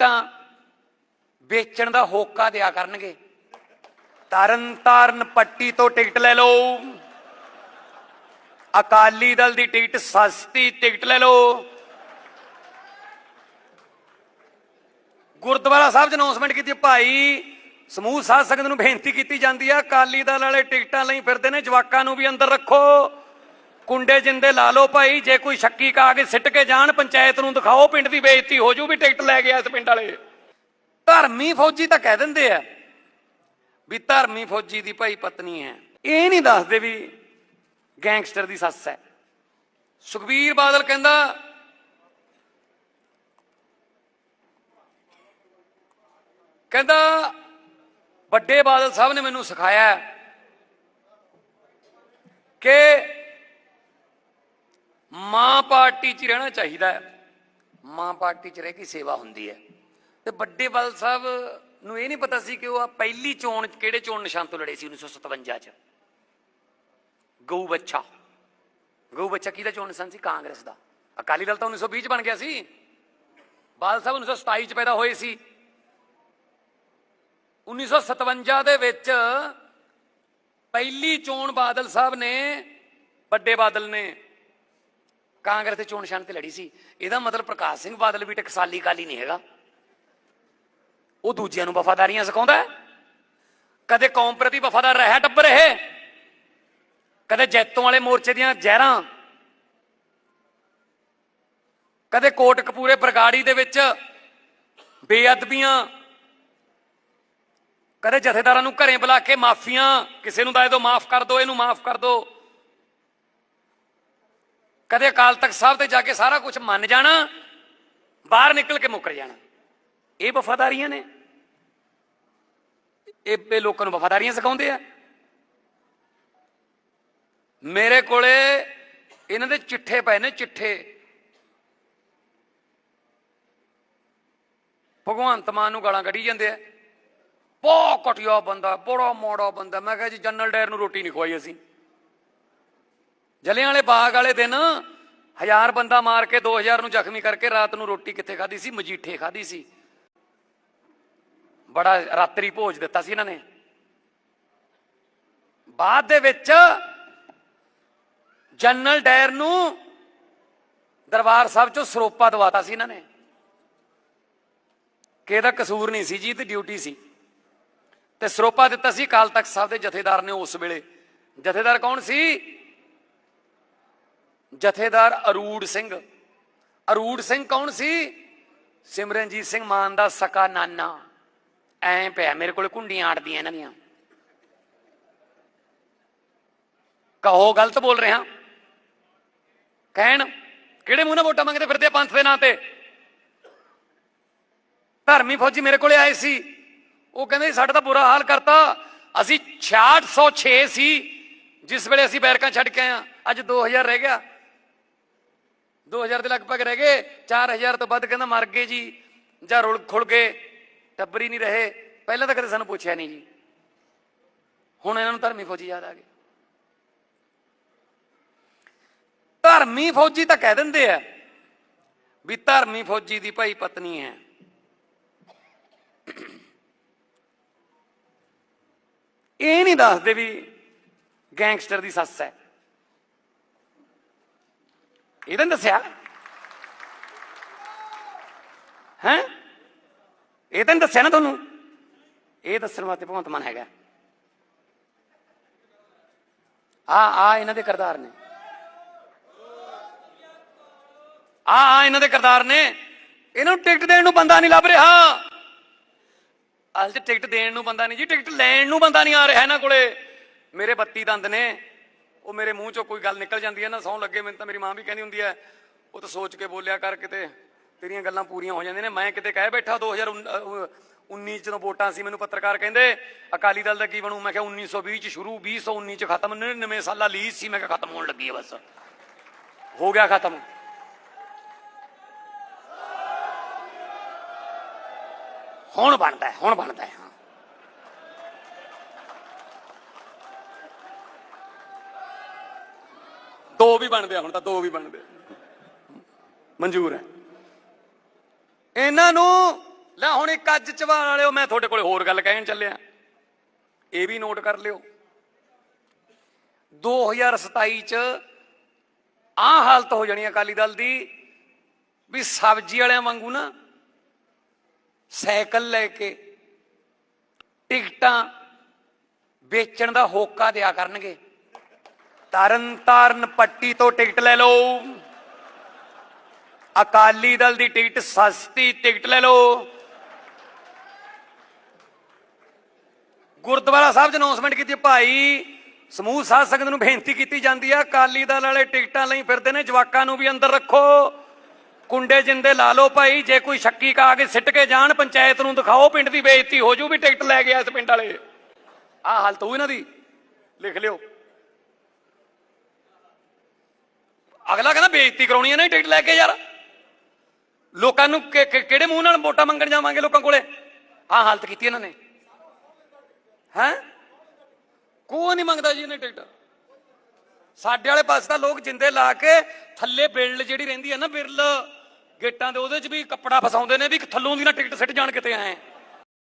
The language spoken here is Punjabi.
ਟਿਕਟਾਂ ਵੇਚਣ ਦਾ ਹੋਕਾ ਦਿਆ ਕਰਨਗੇ। ਤਰਨ ਤਾਰਨ ਪੱਟੀ ਤੋਂ ਟਿਕਟ ਲੈ ਲਓ। ਅਕਾਲੀ ਦਲ ਦੀ ਟਿਕਟ ਸਸਤੀ ਟਿਕਟ ਲੈ ਲਓ। ਗੁਰਦੁਆਰਾ ਸਾਹਿਬ 'ਚ ਅਨਾਉਂਸਮੈਂਟ ਕੀਤੀ, ਭਾਈ ਸਮੂਹ ਸਾਧ ਸੰਗਤ ਨੂੰ ਬੇਨਤੀ ਕੀਤੀ ਜਾਂਦੀ ਆ, ਅਕਾਲੀ ਦਲ ਵਾਲੇ ਟਿਕਟਾਂ ਲਈ ਫਿਰਦੇ ਨੇ, ਜਵਾਕਾਂ ਨੂੰ ਵੀ ਅੰਦਰ ਰੱਖੋ। ਕੁੰਡੇ ਜਿੰਦੇ ਲਾ ਲਓ ਭਾਈ, ਜੇ ਕੋਈ ਸ਼ੱਕੀ ਕਾ ਕੇ ਸਿੱਟ ਕੇ ਜਾਣ, ਪੰਚਾਇਤ ਨੂੰ ਦਿਖਾਓ, ਪਿੰਡ ਦੀ ਬੇਇੱਜ਼ਤੀ ਹੋ ਜੂ ਵੀ ਟਿਕਟ ਲੈ ਗਿਆ ਇਸ ਪਿੰਡ ਵਾਲੇ। ਧਰਮੀ ਫੌਜੀ ਤਾਂ ਕਹਿ ਦਿੰਦੇ ਆ ਵੀ ਧਰਮੀ ਫੌਜੀ ਦੀ ਭਾਈ ਪਤਨੀ ਹੈ। ਇਹ ਨਹੀਂ ਦੱਸਦੇ ਵੀ ਗੈਂਗਸਟਰ ਦੀ ਸੱਸ ਹੈ। ਸੁਖਬੀਰ ਬਾਦਲ ਕਹਿੰਦਾ ਕਹਿੰਦਾ, ਵੱਡੇ ਬਾਦਲ ਸਾਹਿਬ ਨੇ ਮੈਨੂੰ ਸਿਖਾਇਆ ਕਿ ਮਾਂ ਪਾਰਟੀ 'ਚ ਰਹਿਣਾ ਚਾਹੀਦਾ ਹੈ। ਮਾਂ ਪਾਰਟੀ 'ਚ ਰਹਿ ਕੇ ਸੇਵਾ ਹੁੰਦੀ ਹੈ। ਤੇ ਵੱਡੇ ਬਾਦਲ ਸਾਹਿਬ ਨੂੰ ਇਹ ਨਹੀਂ ਪਤਾ ਸੀ ਕਿ ਉਹ ਆ ਪਹਿਲੀ ਚੋਣ ਕਿਹੜੇ ਚੋਣ ਨਿਸ਼ਾਨ ਤੋਂ ਲੜੇ ਸੀ 1957 'ਚ? ਗਊ ਬੱਚਾ ਗਊ ਬੱਚਾ ਕਿਹਦਾ ਚੋਣ ਨਿਸ਼ਾਨ ਸੀ? ਕਾਂਗਰਸ ਦਾ। ਅਕਾਲੀ ਦਲ ਤਾਂ 1920 'ਚ ਬਣ ਗਿਆ ਸੀ। ਬਾਦਲ ਸਾਹਿਬ 1927 'ਚ ਪੈਦਾ ਹੋਏ ਸੀ। 1957 ਦੇ ਵਿੱਚ ਪਹਿਲੀ ਚੋਣ ਬਾਦਲ ਸਾਹਿਬ ਨੇ, ਵੱਡੇ ਬਾਦਲ ਨੇ ਕਾਂਗਰਸ ਦੇ ਚੋਣ ਨਿਸ਼ਾਨ ਤੇ ਲੜੀ ਸੀ। ਇਹਦਾ ਮਤਲਬ ਪ੍ਰਕਾਸ਼ ਸਿੰਘ ਬਾਦਲ ਵੀ ਟਕਸਾਲੀ ਕਾਲੀ ਨਹੀਂ ਹੈਗਾ। ਉਹ ਦੂਜਿਆਂ ਨੂੰ ਵਫਾਦਾਰੀਆਂ ਸਿਖਾਉਂਦਾ ਕਦੇ ਕੌਮ ਪ੍ਰਤੀ ਵਫਾਦਾਰ ਰਿਹਾ ਟੱਬਰ ਇਹ। ਕਦੇ ਜੈਤੋਂ ਵਾਲੇ ਮੋਰਚੇ ਦੀਆਂ ਜ਼ਹਿਰਾਂ। ਕਦੇ ਕੋਟ ਕੋਟਕਪੂਰੇ ਬਰਗਾੜੀ ਦੇ ਵਿੱਚ ਬੇਅਦਬੀਆਂ। ਕਦੇ ਜਥੇਦਾਰਾਂ ਨੂੰ ਘਰੇ ਬੁਲਾ ਕੇ ਮਾਫੀਆਂ। ਕਿਸੇ ਨੂੰ ਦੱਸ ਦੋ, ਮਾਫ ਕਰ ਦੋ, ਇਹਨੂੰ ਮਾਫ ਕਰ ਦੋ। ਕਦੇ ਅਕਾਲ ਤਖਤ ਸਾਹਿਬ ਤੇ ਜਾ ਕੇ ਸਾਰਾ ਕੁਝ ਮੰਨ ਜਾਣਾ, ਬਾਹਰ ਨਿਕਲ ਕੇ ਮੁੱਕਰ ਜਾਣਾ। ਇਹ ਵਫਾਦਾਰੀਆਂ ਨੇ। ਇਹ ਲੋਕਾਂ ਨੂੰ ਵਫਾਦਾਰੀਆਂ ਸਿਖਾਉਂਦੇ ਆ। ਮੇਰੇ ਕੋਲੇ ਇਹਨਾਂ ਦੇ ਚਿੱਠੇ ਪਏ ਨੇ, ਚਿੱਠੇ। ਭਗਵੰਤ ਮਾਨ ਨੂੰ ਗਾਲਾਂ ਕੱਢੀ ਜਾਂਦੇ ਆ। ਬਹੁਤ ਘਟਿਆ ਬੰਦਾ, ਬੜਾ ਮੋੜਾ ਬੰਦਾ। ਮੈਂ ਕਿਹਾ ਜੀ ਜਨਰਲ ਡਾਇਰ ਨੂੰ ਰੋਟੀ ਨਹੀਂ ਖਵਾਈ ਅਸੀਂ। ਜਲਿਆਂ ਵਾਲੇ ਬਾਗ ਵਾਲੇ ਦਿਨ ਹਜ਼ਾਰ ਬੰਦਾ ਮਾਰ ਕੇ 2000 ਨੂੰ ਜ਼ਖਮੀ ਕਰਕੇ ਰਾਤ ਨੂੰ ਰੋਟੀ ਕਿੱਥੇ ਖਾਧੀ ਸੀ? ਮਜੀਠੇ ਖਾਧੀ ਸੀ। ਬੜਾ ਰਾਤਰੀ ਭੋਜ ਦਿੱਤਾ ਸੀ ਇਹਨਾਂ ਨੇ। ਬਾਅਦ ਦੇ ਵਿੱਚ ਜਨਰਲ ਡਾਇਰ ਨੂੰ ਦਰਬਾਰ ਸਾਹਿਬ ਚੋਂ ਸਰੋਪਾ ਦਵਾਤਾ ਸੀ ਇਹਨਾਂ ਨੇ। ਕਿ ਇਹਦਾ ਕਸੂਰ ਨਹੀਂ ਸੀ ਜੀ, ਤੇ ਡਿਊਟੀ ਸੀ। ਤੇ ਸਰੋਪਾ ਦਿੱਤਾ ਸੀ ਕਾਲ ਤਖਤ ਸਾਹਿਬ ਦੇ ਜਥੇਦਾਰ ਨੇ ਉਸ ਵੇਲੇ। ਜਥੇਦਾਰ ਕੌਣ ਸੀ? ਜਥੇਦਾਰ ਅਰੂੜ ਸਿੰਘ। ਅਰੂੜ ਸਿੰਘ ਕੌਣ ਸੀ? ਸਿਮਰਨਜੀਤ ਸਿੰਘ ਮਾਨ ਦਾ ਸਕਾ ਨਾਨਾ। ਐ ਪਿਆ, ਮੇਰੇ ਕੋਲ ਕੁੰਡੀਆਂ ਆੜਦੀਆਂ ਇਹਨਾਂ ਦੀਆਂ। ਕਹੋ, ਗਲਤ ਬੋਲ ਰਿਹਾ। ਕਹਿਣ, ਕਿਹੜੇ ਮੂੰਹ ਨਾਲ ਵੋਟਾਂ ਮੰਗਦੇ ਫਿਰਦੇ ਆ ਪੰਥ ਦੇ ਨਾਂ ਤੇ? ਧਰਮੀ ਫੌਜੀ ਮੇਰੇ ਕੋਲੇ ਆਏ ਸੀ। ਉਹ ਕਹਿੰਦੇ, ਸਾਡਾ ਤਾਂ ਬੁਰਾ ਹਾਲ ਕਰਤਾ। ਅਸੀਂ 6606 ਸੀ ਜਿਸ ਵੇਲੇ ਅਸੀਂ ਬੈਰਕਾਂ ਛੱਡ ਕੇ ਆਏ ਆ ਅੱਜ 2000 ਰਹਿ ਗਿਆ। 2000 ਦੇ ਲਗਭਗ ਰਹਿ ਗਏ 4000 ਤੋਂ ਵੱਧ ਕਹਿੰਦਾ ਮਰ ਗਏ ਜੀ, ਜਾਂ ਰੁਲ ਖੁਲ ਗਏ, ਟੱਬਰੀ ਨਹੀਂ ਰਹੇ, ਪਹਿਲਾਂ ਤਾਂ ਕਦੇ ਸਾਨੂੰ ਪੁੱਛਿਆ ਨਹੀਂ ਜੀ। ਹੁਣ ਇਹਨਾਂ ਨੂੰ ਧਰਮੀ ਫੌਜੀ ਯਾਦ ਆ ਗਏ। ਧਰਮੀ ਫੌਜੀ ਤਾਂ ਕਹਿ ਦਿੰਦੇ ਆ ਵੀ ਧਰਮੀ ਫੌਜੀ ਦੀ ਭਾਈ ਪਤਨੀ ਹੈ। ਇਹ ਨਹੀਂ ਦੱਸਦੇ ਵੀ ਗੈਂਗਸਟਰ ਦੀ ਸੱਸ ਹੈ। ਇਹ ਤਾਂ ਦੱਸਿਆ ਹੈ ਇਹ ਤਾਂ ਦੱਸਿਆ ਨਾ ਤੁਹਾਨੂੰ ਇਹ ਦੱਸਣ ਵਾਸਤੇ ਭਗਵੰਤ ਮਾਨ ਹੈਗਾ ਆ ਆ ਇਹਨਾਂ ਦੇ ਕਰਤਾਰ ਨੇ ਆ ਆ ਇਹਨਾਂ ਦੇ ਕਰਤਾਰ ਨੇ ਇਹਨਾਂ ਨੂੰ ਟਿਕਟ ਦੇਣ ਨੂੰ ਬੰਦਾ ਨਹੀਂ ਲੱਭ ਰਿਹਾ ਅਸਲ 'ਚ ਟਿਕਟ ਦੇਣ ਨੂੰ ਬੰਦਾ ਨਹੀਂ ਜੀ ਟਿਕਟ ਲੈਣ ਨੂੰ ਬੰਦਾ ਨਹੀਂ ਆ ਰਿਹਾ ਇਹਨਾਂ ਕੋਲੇ ਮੇਰੇ 32 ਦੰਦ ਨੇ ਉਹ ਮੇਰੇ ਮੂੰਹ ਚੋਂ ਕੋਈ ਗੱਲ ਨਿਕਲ ਜਾਂਦੀ ਹੈ ਨਾ ਸੌਂ ਲੱਗੇ ਮੈਨੂੰ ਤਾਂ ਮੇਰੀ ਮਾਂ ਵੀ ਕਹਿੰਦੀ ਹੁੰਦੀ ਹੈ ਉਹ ਤਾਂ ਸੋਚ ਕੇ ਬੋਲਿਆ ਕਰ ਕਿਤੇ ਤੇਰੀਆਂ ਗੱਲਾਂ ਪੂਰੀਆਂ ਹੋ ਜਾਂਦੀਆਂ ਨੇ। ਮੈਂ ਕਿਤੇ ਕਹਿ ਬੈਠਾ 2019 ਚ ਜਦੋਂ ਵੋਟਾਂ ਸੀ ਮੈਨੂੰ ਪੱਤਰਕਾਰ ਕਹਿੰਦੇ ਅਕਾਲੀ ਦਲ ਦਾ ਕੀ ਬਣੂ? ਮੈਂ ਕਿਹਾ 1920 ਚ ਸ਼ੁਰੂ 2019 ਚ ਖਤਮ 99 ਸਾਲਾ ਲੀਜ਼ ਸੀ ਮੈਂ ਕਿਹਾ ਖਤਮ ਹੋਣ ਲੱਗੀ ਹੈ ਬਸ। ਹੋ ਗਿਆ ਖਤਮ। ਹੁਣ ਬਣਦਾ ਹੁਣ ਬਣਦਾ ਹੈ, ਹਾਂ ਦੋ ਵੀ ਬਣਦੇ ਆ, ਹੁਣ ਤਾਂ ਦੋ ਵੀ ਬਣਦੇ ਮਨਜ਼ੂਰ ਹੈ। ਇਹਨਾਂ ਨੂੰ, ਲੈ ਹੁਣ ਇੱਕ ਅੱਜ ਚਵਾਲ ਵਾਲਿਓ, ਮੈਂ ਤੁਹਾਡੇ ਕੋਲੇ ਹੋਰ ਗੱਲ ਕਹਿਣ ਚੱਲਿਆ। ਇਹ ਵੀ ਨੋਟ ਕਰ ਲਿਓ। 2027 ਚ ਆ ਹਾਲਤ ਹੋ ਜਾਣੀ ਅਕਾਲੀ ਦਲ ਦੀ, ਵੀ ਸਬਜ਼ੀ ਵਾਲਿਆਂ ਵਾਂਗੂ ਨਾ ਸਾਈਕਲ ਲੈ ਕੇ ਟਿਕਟਾਂ ਵੇਚਣ ਦਾ ਹੋਕਾ ਦਿਆ ਕਰਨਗੇ। ਤਰਨ ਤਾਰਨ ਪੱਟੀ ਤੋਂ ਟਿਕਟ ਲੈ ਲਓ। ਅਕਾਲੀ ਦਲ ਦੀ ਟਿਕਟ ਸਸਤੀ ਟਿਕਟ ਲੈ ਲਓ। ਗੁਰਦੁਆਰਾ ਸਾਹਿਬ 'ਚ ਅਨਾਉਂਸਮੈਂਟ ਕੀਤੀ ਭਾਈ। ਸਮੂਹ ਸਾਧ ਸੰਗਤ ਨੂੰ ਬੇਨਤੀ ਕੀਤੀ ਜਾਂਦੀ ਆ ਅਕਾਲੀ ਦਲ ਵਾਲੇ ਟਿਕਟਾਂ ਲਈ ਫਿਰਦੇ ਨੇ, ਜਵਾਕਾਂ ਨੂੰ ਵੀ ਅੰਦਰ ਰੱਖੋ। ਕੁੰਡੇ ਜਿੰਦੇ ਲਾ ਲਓ ਭਾਈ, ਜੇ ਕੋਈ ਸ਼ੱਕੀ ਕਾ ਕੇ ਸਿੱਟ ਕੇ ਜਾਣ, ਪੰਚਾਇਤ ਨੂੰ ਦਿਖਾਓ, ਪਿੰਡ ਦੀ ਬੇਇੱਜ਼ਤੀ ਹੋ ਜੂ ਵੀ ਟਿਕਟ ਲੈ ਗਿਆ ਇਸ ਪਿੰਡ ਵਾਲੇ। ਆਹ ਹਾਲਤ ਹੋਈ ਇਹਨਾਂ ਦੀ। ਲਿਖ ਲਿਓ। ਅਗਲਾ ਕਹਿੰਦਾ ਬੇਇੱਜ਼ਤੀ ਕਰਾਉਣੀ ਹੈ ਨਾ ਟਿਕਟ ਲੈ ਕੇ ਯਾਰ। ਲੋਕਾਂ ਨੂੰ ਕਿਹੜੇ ਮੂੰਹ ਨਾਲ ਵੋਟਾਂ ਮੰਗਣ ਜਾਵਾਂਗੇ ਲੋਕਾਂ ਕੋਲੇ? ਆਹ ਹਾਲਤ ਕੀਤੀ ਇਹਨਾਂ ਨੇ। ਹੈ? ਕੋਈ ਨਹੀਂ ਮੰਗਦਾ ਜੀ ਇਹਨੇ ਟਿਕਟ। ਸਾਡੇ ਵਾਲੇ ਪਾਸੇ ਤਾਂ ਲੋਕ ਜਿੰਦੇ ਲਾ ਕੇ ਥੱਲੇ ਬਿਰਲ ਜਿਹੜੀ ਰਹਿੰਦੀ ਹੈ ਨਾ ਬਿਰਲ, ਗੇਟਾਂ ਦੇ ਉਹਦੇ 'ਚ ਵੀ ਕੱਪੜਾ ਫਸਾਉਂਦੇ ਨੇ ਵੀ ਥੱਲੋਂ ਦੀ ਨਾ ਟਿਕਟ ਸਿੱਟ ਜਾਣ ਕਿਤੇ ਆਏ